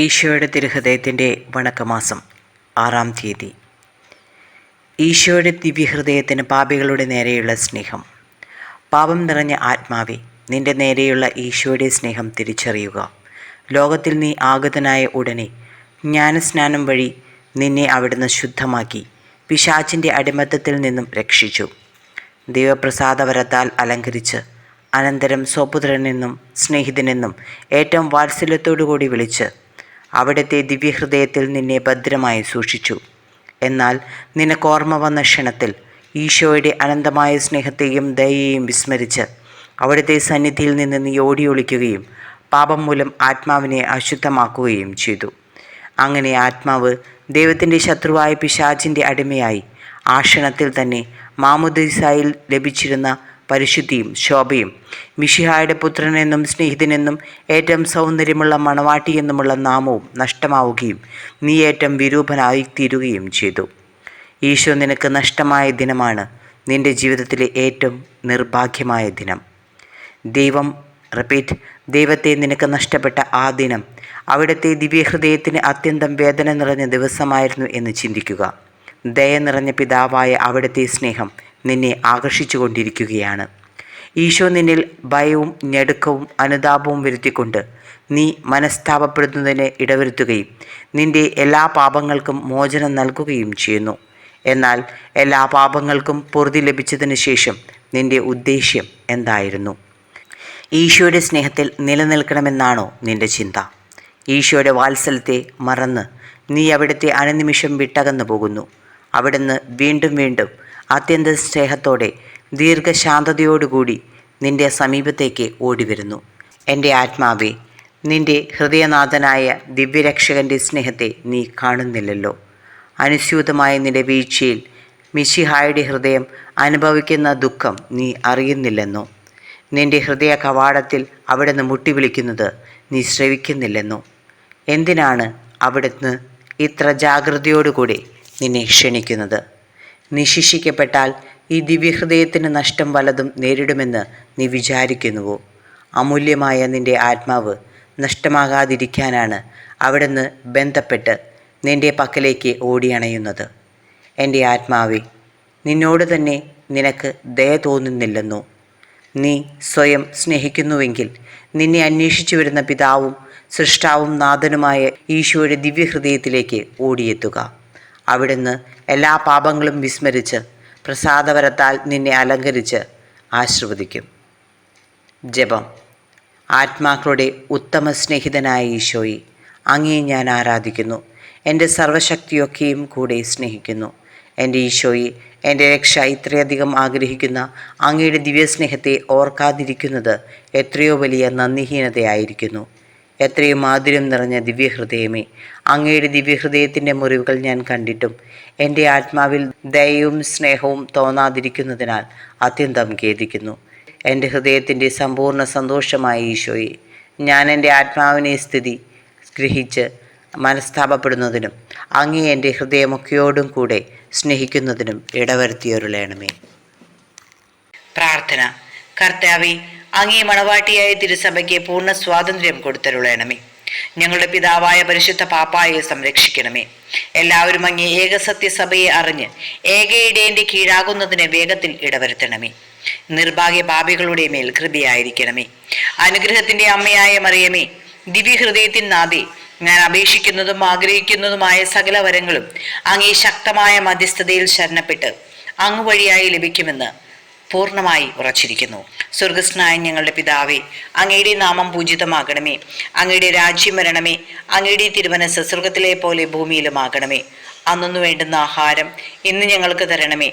ഈശോയുടെ തിരുഹൃദയത്തിന്റെ വണക്കമാസം ആറാം തീയതി. ഈശോയുടെ ദിവ്യഹൃദയത്തിന് പാപികളുടെ നേരെയുള്ള സ്നേഹം. പാപം നിറഞ്ഞ ആത്മാവെ നിന്റെ നേരെയുള്ള ഈശോയുടെ സ്നേഹം തിരിച്ചറിയുക. ലോകത്തിൽ നീ ആഗതനായ ഉടനെ ജ്ഞാനസ്നാനം വഴി നിന്നെ അവിടുന്ന് ശുദ്ധമാക്കി പിശാചിന്റെ അടിമത്തത്തിൽ നിന്നും രക്ഷിച്ചു. ദൈവപ്രസാദവരത്താൽ അലങ്കരിച്ച് അനന്തരം സ്വപുത്രനെന്നും സ്നേഹിതനെന്നും ഏറ്റവും വാത്സല്യത്തോടു കൂടി വിളിച്ച് അവിടുത്തെ ദിവ്യഹൃദയത്തിൽ നിന്നെ ഭദ്രമായി സൂക്ഷിച്ചു. എന്നാൽ നിനക്കോർമ്മ വന്ന ക്ഷണത്തിൽ ഈശോയുടെ അനന്തമായ സ്നേഹത്തെയും ദയയെയും വിസ്മരിച്ച് അവിടുത്തെ സന്നിധിയിൽ നിന്ന് നീ ഓടിയൊളിക്കുകയും പാപം മൂലം ആത്മാവിനെ അശുദ്ധമാക്കുകയും ചെയ്തു. അങ്ങനെ ആത്മാവ് ദൈവത്തിന്റെ ശത്രുവായ പിശാചിന്റെ അടിമയായി ആ ക്ഷണത്തിൽ തന്നെ മാമുദീസായിൽ ലഭിച്ചിരുന്ന പരിശുദ്ധിയും ശോഭയും. മിഷിഹായുടെ പുത്രനെന്നും സ്നേഹിതനെന്നും ഏറ്റവും സൗന്ദര്യമുള്ള മണവാട്ടി എന്നുമുള്ള നാമവും നഷ്ടമാവുകയും നീ ഏറ്റവും വിരൂപനായി തീരുകയും ചെയ്തു. ഈശോ നിനക്ക് നഷ്ടമായ ദിനമാണ്. നിന്റെ ജീവിതത്തിലെ ഏറ്റവും നിർഭാഗ്യമായ ദിനം. ദൈവം റിപ്പീറ്റ് ദൈവത്തെ നിനക്ക് നഷ്ടപ്പെട്ട ആ ദിനം അവിടുത്തെ ദിവ്യഹൃദയത്തിന് അത്യന്തം വേദന നിറഞ്ഞ ദിവസമായിരുന്നു എന്ന് ചിന്തിക്കുക. ദയ നിറഞ്ഞ പിതാവായ അവിടുത്തെ സ്നേഹം നിന്നെ ആകർഷിച്ചു കൊണ്ടിരിക്കുകയാണ് ഈശോ നിന്നിൽ ഭയവും ഞെടുക്കവും അനുതാപവും വരുത്തിക്കൊണ്ട് നീ മനസ്താപപ്പെടുന്നതിന് ഇടവരുത്തുകയും നിന്റെ എല്ലാ പാപങ്ങൾക്കും മോചനം നൽകുകയും ചെയ്യുന്നു. എന്നാൽ എല്ലാ പാപങ്ങൾക്കും പൊറുതി ലഭിച്ചതിന് ശേഷം നിന്റെ ഉദ്ദേശ്യം എന്തായിരുന്നു? ഈശോയുടെ സ്നേഹത്തിൽ നിലനിൽക്കണമെന്നാണോ നിന്റെ ചിന്ത? ഈശോയുടെ വാത്സല്യത്തെ മറന്ന് നീ അവിടുത്തെ അനുനിമിഷം വിട്ടകന്നു പോകുന്നു അവിടുന്ന് വീണ്ടും വീണ്ടും അത്യന്ത സ്നേഹത്തോടെ ദീർഘശാന്തതയോടുകൂടി നിന്റെ സമീപത്തേക്ക് ഓടിവരുന്നു. എന്റെ ആത്മാവേ നിന്റെ ഹൃദയനാഥനായ ദിവ്യരക്ഷകന്റെ സ്നേഹത്തെ നീ കാണുന്നില്ലല്ലോ. അനുസ്യൂതമായ നിന്റെ വീഴ്ചയിൽ മിശിഹായുടെ ഹൃദയം അനുഭവിക്കുന്ന ദുഃഖം നീ അറിയുന്നില്ലെന്നോ? നിന്റെ ഹൃദയ കവാടത്തിൽ അവിടുന്ന് മുട്ടിവിളിക്കുന്നത് നീ ശ്രവിക്കുന്നില്ലെന്നോ? എന്തിനാണ് അവിടുന്ന് ഇത്ര ജാഗ്രതയോടുകൂടി നിന്നെ ക്ഷണിക്കുന്നത്? നീ ശിക്ഷിക്കപ്പെട്ടാൽ ഈ ദിവ്യഹൃദയത്തിന് നഷ്ടം വലതും നേരിടുമെന്ന് നീ വിചാരിക്കുന്നുവോ? അമൂല്യമായ നിന്റെ ആത്മാവ് നഷ്ടമാകാതിരിക്കാനാണ് അവിടുന്ന് ബന്ധപ്പെട്ട് നിന്റെ പക്കലേക്ക് ഓടിയണയുന്നത്. എന്റെ ആത്മാവെ നിന്നോട് തന്നെ നിനക്ക് ദയ തോന്നുന്നില്ലെന്നോ? നീ സ്വയം സ്നേഹിക്കുന്നുവെങ്കിൽ നിന്നെ അന്വേഷിച്ചു വരുന്ന പിതാവും സൃഷ്ടാവും നാഥനുമായ ഈശോയുടെ ദിവ്യഹൃദയത്തിലേക്ക് ഓടിയെത്തുക. അവിടുന്ന് എല്ലാ പാപങ്ങളും വിസ്മരിച്ച് പ്രസാദവരത്താൽ നിന്നെ അലങ്കരിച്ച് ആശീർവദിക്കും. ജപം. ആത്മാക്കളുടെ ഉത്തമ സ്നേഹിതനായ ഈശോയി അങ്ങേ ഞാൻ ആരാധിക്കുന്നു. എന്റെ സർവശക്തിയൊക്കെയും കൂടെ സ്നേഹിക്കുന്നു. എന്റെ ഈശോയി എന്റെ രക്ഷ ഇത്രയധികം ആഗ്രഹിക്കുന്ന അങ്ങയുടെ ദിവ്യസ്നേഹത്തെ ഓർക്കാതിരിക്കുന്നത് എത്രയോ വലിയ നന്ദിഹീനതയായിരിക്കുന്നു. എത്രയോ മാധുര്യം നിറഞ്ഞ ദിവ്യഹൃദയമേ അങ്ങയുടെ ദിവ്യഹൃദയത്തിന്റെ മുറിവുകൾ ഞാൻ കണ്ടിട്ടും എന്റെ ആത്മാവിൽ ദയവും സ്നേഹവും തോന്നാതിരിക്കുന്നതിനാൽ അത്യന്തം ഖേദിക്കുന്നു. എന്റെ ഹൃദയത്തിന്റെ സമ്പൂർണ സന്തോഷമായ ഈശോയെ ഞാൻ എന്റെ ആത്മാവിനെ സ്ഥിതി ഗ്രഹിച്ച് മനസ്താപപ്പെടുന്നതിനും അങ്ങേ എന്റെ ഹൃദയമൊക്കെയോടും കൂടെ സ്നേഹിക്കുന്നതിനും ഇടവരുത്തിയൊരുളയണമേ പ്രാർത്ഥന. കർത്താവെ അങ്ങേ മണവാട്ടിയായ തിരുസഭയ്ക്ക് പൂർണ സ്വാതന്ത്ര്യം കൊടുത്തരുളയണമേ ഞങ്ങളുടെ പിതാവായ പരിശുദ്ധ പാപ്പായെ സംരക്ഷിക്കണമേ. എല്ലാവരും അങ്ങേ ഏകസത്യസഭയെ അറിഞ്ഞ് ഏകയിടേന്റെ കീഴാകുന്നതിന് വേഗത്തിൽ ഇടവരുത്തണമേ. നിർഭാഗ്യ പാപികളുടെ മേൽ കൃപയായിരിക്കണമേ. അനുഗ്രഹത്തിന്റെ അമ്മയായ മറിയമേ ദിവ്യഹൃദയത്തിൻ നാദേ ഞാൻ അപേക്ഷിക്കുന്നതും ആഗ്രഹിക്കുന്നതുമായ സകല വരങ്ങളും അങ്ങേ ശക്തമായ മധ്യസ്ഥതയിൽ ശരണപ്പെട്ട് അങ്ങുവഴിയായി ലഭിക്കുമെന്ന് പൂർണമായി ഉറച്ചിരിക്കുന്നു. സ്വർഗസ്നായ ഞങ്ങളുടെ പിതാവേ അങ്ങയുടെ നാമം പൂജിതമാകണമേ. അങ്ങയുടെ രാജ്യം വരണമേ. അങ്ങയുടെ തിരുവനസ് സ്വർഗത്തിലെ പോലെ ഭൂമിയിലുമാകണമേ. അന്നൊന്നു വേണ്ടുന്ന ആഹാരം ഇന്ന് ഞങ്ങൾക്ക് തരണമേ.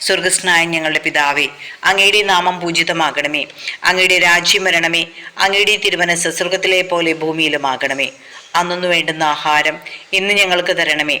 സ്വർഗസ്നായ ഞങ്ങളുടെ പിതാവേ അങ്ങയുടെ നാമം പൂജിതമാകണമേ. അങ്ങയുടെ രാജ്യം വരണമേ. അങ്ങയുടെ തിരുവനസ് സ്വർഗത്തിലെ പോലെ ഭൂമിയിലുമാകണമേ. അന്നൊന്നു വേണ്ടുന്ന ആഹാരം ഇന്ന് ഞങ്ങൾക്ക് തരണമേ.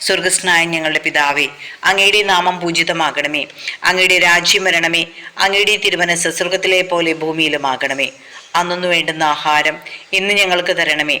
സ്വർഗസ്നായ ഞങ്ങളുടെ പിതാവേ അങ്ങയുടെ നാമം പൂജിതമാകണമേ. അങ്ങയുടെ രാജ്യം വരണമേ. അങ്ങയുടെ തിരുമനസ് സ്വർഗത്തിലെ പോലെ ഭൂമിയിലുമാകണമേ. അന്നൊന്നു വേണ്ടുന്ന ആഹാരം ഇന്ന് ഞങ്ങൾക്ക് തരണമേ.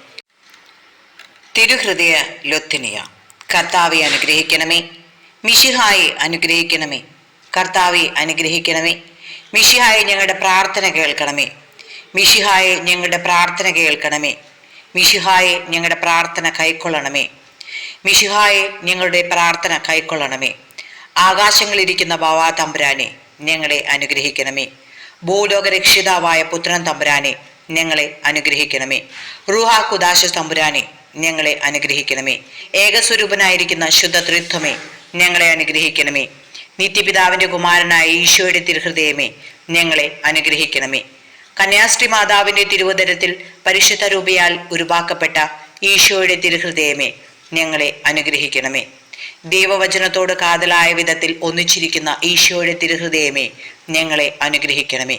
തിരുഹൃദയ ലൊത്തിനിയ. കർത്താവെ അനുഗ്രഹിക്കണമേ. മിഷിഹായെ അനുഗ്രഹിക്കണമേ. കർത്താവെ അനുഗ്രഹിക്കണമേ. മിഷിഹായെ ഞങ്ങളുടെ പ്രാർത്ഥന കേൾക്കണമേ. മിഷിഹായെ ഞങ്ങളുടെ പ്രാർത്ഥന കേൾക്കണമേ. മിഷിഹായെ ഞങ്ങളുടെ പ്രാർത്ഥന കൈക്കൊള്ളണമേ. മിഷിഹായെ ഞങ്ങളുടെ പ്രാർത്ഥന കൈക്കൊള്ളണമേ. ആകാശങ്ങളിരിക്കുന്ന ബാവാ തമ്പുരാനെ ഞങ്ങളെ അനുഗ്രഹിക്കണമേ. ഭൂലോക രക്ഷിതാവായ പുത്രൻ തമ്പുരാനെ ഞങ്ങളെ അനുഗ്രഹിക്കണമേ. റുഹാ കുദാശ തമ്പുരാനെ ഞങ്ങളെ അനുഗ്രഹിക്കണമേ. ഏകസ്വരൂപനായിരിക്കുന്ന ശുദ്ധ ത്രിത്വമേ ഞങ്ങളെ അനുഗ്രഹിക്കണമേ. നിത്യപിതാവിന്റെ കുമാരനായ ഈശോയുടെ തിരുഹൃദയമേ ഞങ്ങളെ അനുഗ്രഹിക്കണമേ. കന്യാശ്രീ മാതാവിന്റെ തിരുവതരത്തിൽ പരിശുദ്ധ രൂപയാൽ ഉരുവാക്കപ്പെട്ട ഈശോയുടെ തിരുഹൃദയമേ ഞങ്ങളെ അനുഗ്രഹിക്കണമേ. ദൈവവചനത്തോട് കാതലായ വിധത്തിൽ ഒന്നിച്ചിരിക്കുന്ന ഈശോയുടെ തിരുഹൃദയമേ ഞങ്ങളെ അനുഗ്രഹിക്കണമേ.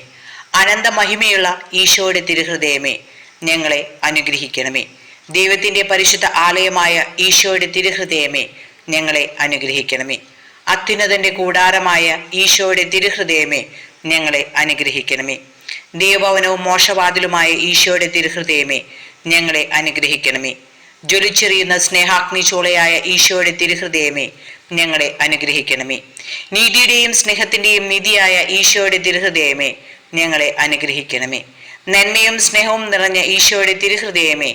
അനന്ത മഹിമയുള്ള ഈശോയുടെ തിരുഹൃദയമേ ഞങ്ങളെ അനുഗ്രഹിക്കണമേ. ദൈവത്തിന്റെ പരിശുദ്ധ ആലയമായ ഈശോയുടെ തിരുഹൃദയമേ ഞങ്ങളെ അനുഗ്രഹിക്കണമേ. അത്യുന്നതന്റെ കൂടാരമായ ഈശോയുടെ തിരുഹൃദയമേ ഞങ്ങളെ അനുഗ്രഹിക്കണമേ. ദൈവഭവനവും മോശവാതിലുമായ ഈശോയുടെ തിരുഹൃദയമേ ഞങ്ങളെ അനുഗ്രഹിക്കണമേ. ജ്വലിച്ചെറിയുന്ന സ്നേഹാഗ്നി ചോളയായ ഈശോയുടെ തിരുഹൃദയമേ ഞങ്ങളെ അനുഗ്രഹിക്കണമേ. നീതിയുടെയും സ്നേഹത്തിന്റെയും നിധിയായ ഈശോയുടെ തിരുഹൃദയമേ ഞങ്ങളെ അനുഗ്രഹിക്കണമേ. നന്മയും സ്നേഹവും നിറഞ്ഞ ഈശോയുടെ തിരുഹൃദയമേ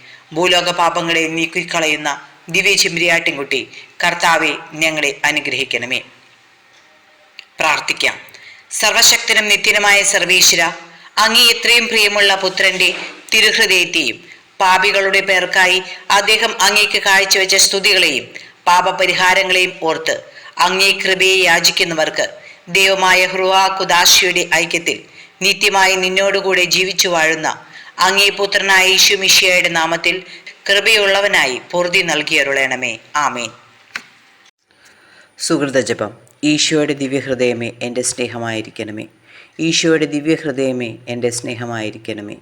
ഭൂലോക പാപങ്ങളെ നീക്കിക്കളയുന്ന ദിവ്യ ചെമ്പിരിയാട്ടിൻകുട്ടി കർത്താവെ ഞങ്ങളെ അനുഗ്രഹിക്കണമേ. പ്രാർത്ഥിക്കാം. സർവശക്തനും നിത്യനുമായ സർവേശ്വര അങ്ങേ എത്രയും പ്രിയമുള്ള പുത്രന്റെ തിരുഹൃദയത്തെയും പാപികളുടെ പേർക്കായി അദ്ദേഹം അങ്ങേക്ക് കാഴ്ചവെച്ച സ്തുതികളെയും പാപപരിഹാരങ്ങളെയും ഓർത്ത് അങ്ങേ കൃപയെ യാചിക്കുന്നവർക്ക് ദൈവമായ ഹൃവാ കുദാശിയുടെ ഐക്യത്തിൽ നിത്യമായി നിന്നോടുകൂടെ ജീവിച്ചു വാഴുന്ന അങ്ങേ പുത്രനായ യേശു മിഷിയയുടെ നാമത്തിൽ കൃപയുള്ളവനായി പൊറുതി നൽകിയരുളയണമേ ആമേൻ. സുഹൃതജപം ഈശോയുടെ ദിവ്യഹൃദയമേ എന്റെ സ്നേഹമായിരിക്കണമേ. ഈശോയുടെ ദിവ്യഹൃദയമേ എന്റെ സ്നേഹമായിരിക്കണമേ.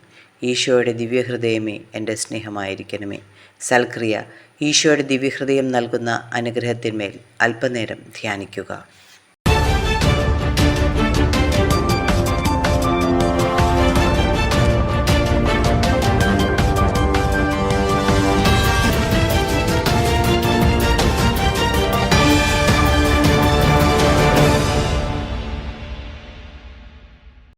ഈശോയുടെ ദിവ്യഹൃദയമേ എന്റെ സ്നേഹമായിരിക്കണമേ. സൽക്രിയ ഈശോയുടെ ദിവ്യഹൃദയം നൽകുന്ന അനുഗ്രഹത്തിന്മേൽ അല്പനേരം ധ്യാനിക്കുക.